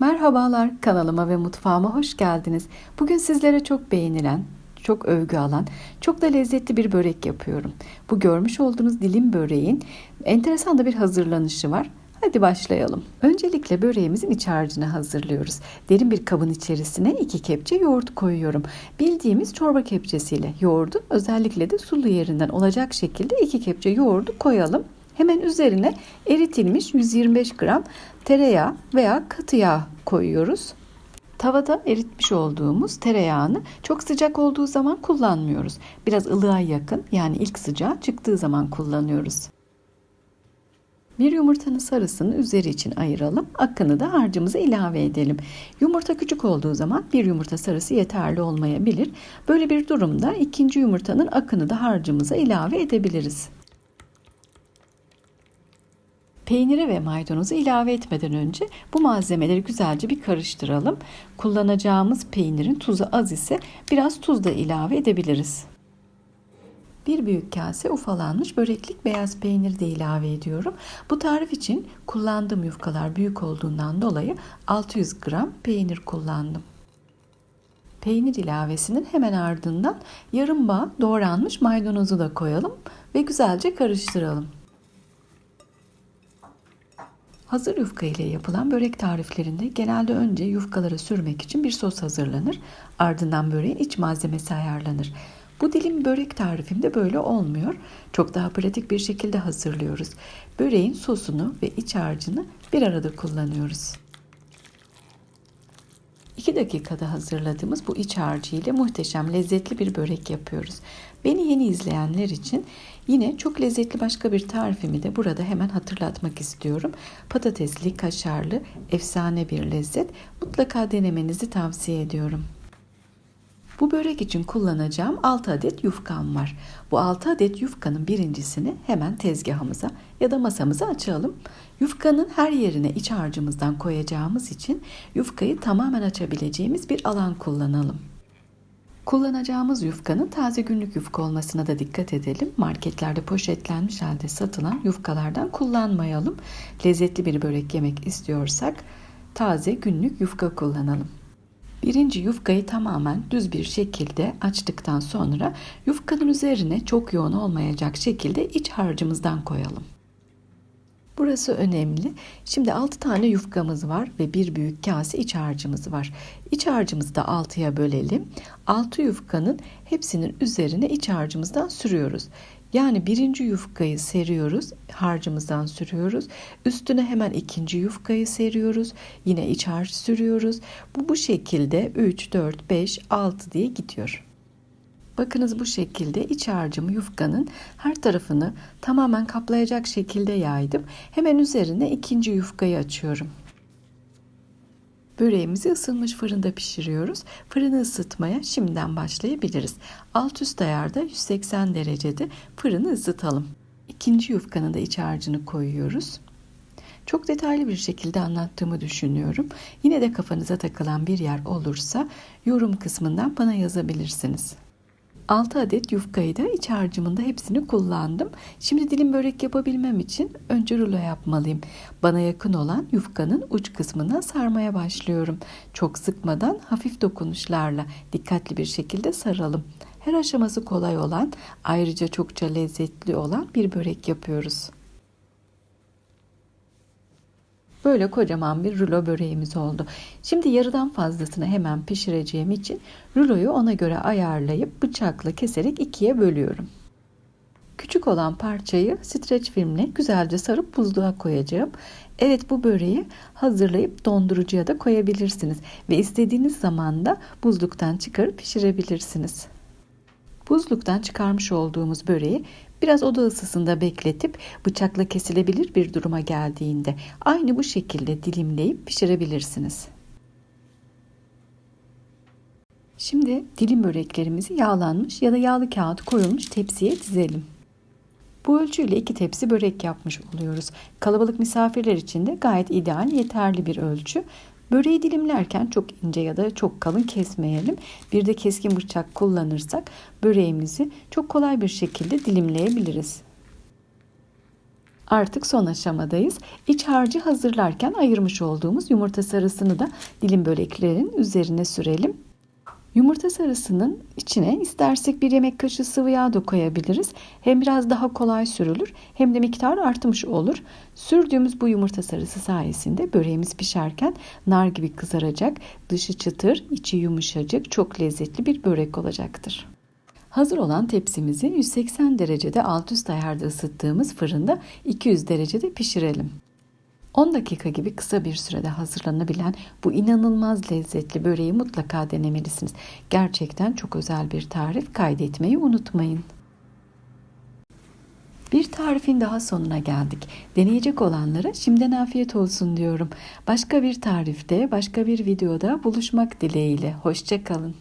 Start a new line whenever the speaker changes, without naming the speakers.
Merhabalar kanalıma ve mutfağıma hoş geldiniz. Bugün sizlere çok beğenilen, çok övgü alan, çok da lezzetli bir börek yapıyorum. Bu görmüş olduğunuz dilim böreğin enteresan da bir hazırlanışı var. Hadi başlayalım. Öncelikle böreğimizin iç harcını hazırlıyoruz. Derin bir kabın içerisine iki kepçe yoğurt koyuyorum. Bildiğimiz çorba kepçesiyle yoğurdu özellikle de sulu yerinden olacak şekilde iki kepçe yoğurdu koyalım. Hemen üzerine eritilmiş 125 gram tereyağı veya katı yağ koyuyoruz. Tavada eritmiş olduğumuz tereyağını çok sıcak olduğu zaman kullanmıyoruz. Biraz ılığa yakın yani ilk sıcağı çıktığı zaman kullanıyoruz. Bir yumurtanın sarısını üzeri için ayıralım. Akını da harcımıza ilave edelim. Yumurta küçük olduğu zaman bir yumurta sarısı yeterli olmayabilir. Böyle bir durumda ikinci yumurtanın akını da harcımıza ilave edebiliriz. Peyniri ve maydanozu ilave etmeden önce bu malzemeleri güzelce bir karıştıralım. Kullanacağımız peynirin tuzu az ise biraz tuz da ilave edebiliriz. Bir büyük kase ufalanmış böreklik beyaz peynir de ilave ediyorum. Bu tarif için kullandığım yufkalar büyük olduğundan dolayı 600 gram peynir kullandım. Peynir ilavesinin hemen ardından yarım bağ doğranmış maydanozu da koyalım ve güzelce karıştıralım. Hazır yufka ile yapılan börek tariflerinde genelde önce yufkalara sürmek için bir sos hazırlanır. Ardından böreğin iç malzemesi ayarlanır. Bu dilim börek tarifimde böyle olmuyor. Çok daha pratik bir şekilde hazırlıyoruz. Böreğin sosunu ve iç harcını bir arada kullanıyoruz. 2 dakikada hazırladığımız bu iç harcı ile muhteşem lezzetli bir börek yapıyoruz. Beni yeni izleyenler için yine çok lezzetli başka bir tarifimi de burada hemen hatırlatmak istiyorum. Patatesli, kaşarlı, efsane bir lezzet. Mutlaka denemenizi tavsiye ediyorum. Bu börek için kullanacağım 6 adet yufkam var. Bu 6 adet yufkanın birincisini hemen tezgahımıza ya da masamıza açalım. Yufkanın her yerine iç harcımızdan koyacağımız için yufkayı tamamen açabileceğimiz bir alan kullanalım. Kullanacağımız yufkanın taze günlük yufka olmasına da dikkat edelim. Marketlerde poşetlenmiş halde satılan yufkalardan kullanmayalım. Lezzetli bir börek yemek istiyorsak taze günlük yufka kullanalım. Birinci yufkayı tamamen düz bir şekilde açtıktan sonra yufkanın üzerine çok yoğun olmayacak şekilde iç harcımızdan koyalım. Burası önemli. Şimdi 6 tane yufkamız var ve bir büyük kase iç harcımız var. İç harcımızı da 6'ya bölelim. 6 yufkanın hepsinin üzerine iç harcımızdan sürüyoruz. Yani birinci yufkayı seriyoruz, harcımızdan sürüyoruz. Üstüne hemen ikinci yufkayı seriyoruz. Yine iç harç sürüyoruz. Bu bu şekilde 3, 4, 5, 6 diye gidiyor. Bakınız bu şekilde iç harcımı yufkanın her tarafını tamamen kaplayacak şekilde yaydım. Hemen üzerine ikinci yufkayı açıyorum. Böreğimizi ısınmış fırında pişiriyoruz. Fırını ısıtmaya şimdiden başlayabiliriz. Alt üst ayarda 180 derecede fırını ısıtalım. İkinci yufkanın da iç harcını koyuyoruz. Çok detaylı bir şekilde anlattığımı düşünüyorum. Yine de kafanıza takılan bir yer olursa yorum kısmından bana yazabilirsiniz. 6 adet yufkayı da iç harcımında hepsini kullandım. Şimdi dilim börek yapabilmem için önce rulo yapmalıyım. Bana yakın olan yufkanın uç kısmına sarmaya başlıyorum. Çok sıkmadan hafif dokunuşlarla dikkatli bir şekilde saralım. Her aşaması kolay olan, ayrıca çokça lezzetli olan bir börek yapıyoruz. Böyle kocaman bir rulo böreğimiz oldu. Şimdi yarıdan fazlasını hemen pişireceğim için ruloyu ona göre ayarlayıp bıçakla keserek ikiye bölüyorum. Küçük olan parçayı streç filmle güzelce sarıp buzluğa koyacağım. Evet bu böreği hazırlayıp dondurucuya da koyabilirsiniz ve istediğiniz zaman da buzluktan çıkarıp pişirebilirsiniz. Buzluktan çıkarmış olduğumuz böreği biraz oda ısısında bekletip bıçakla kesilebilir bir duruma geldiğinde aynı bu şekilde dilimleyip pişirebilirsiniz. Şimdi dilim böreklerimizi yağlanmış ya da yağlı kağıt koyulmuş tepsiye dizelim. Bu ölçüyle iki tepsi börek yapmış oluyoruz. Kalabalık misafirler için de gayet ideal, yeterli bir ölçü. Böreği dilimlerken çok ince ya da çok kalın kesmeyelim. Bir de keskin bıçak kullanırsak böreğimizi çok kolay bir şekilde dilimleyebiliriz. Artık son aşamadayız. İç harcı hazırlarken ayırmış olduğumuz yumurta sarısını da dilim böreklerin üzerine sürelim. Yumurta sarısının içine istersek bir yemek kaşığı sıvı yağ da koyabiliriz. Hem biraz daha kolay sürülür hem de miktar artmış olur. Sürdüğümüz bu yumurta sarısı sayesinde böreğimiz pişerken nar gibi kızaracak. Dışı çıtır, içi yumuşacık, çok lezzetli bir börek olacaktır. Hazır olan tepsimizi 180 derecede alt üst ayarda ısıttığımız fırında 200 derecede pişirelim. 10 dakika gibi kısa bir sürede hazırlanabilen bu inanılmaz lezzetli böreği mutlaka denemelisiniz. Gerçekten çok özel bir tarif kaydetmeyi unutmayın. Bir tarifin daha sonuna geldik. Deneyecek olanlara şimdiden afiyet olsun diyorum. Başka bir tarifte, başka bir videoda buluşmak dileğiyle. Hoşçakalın.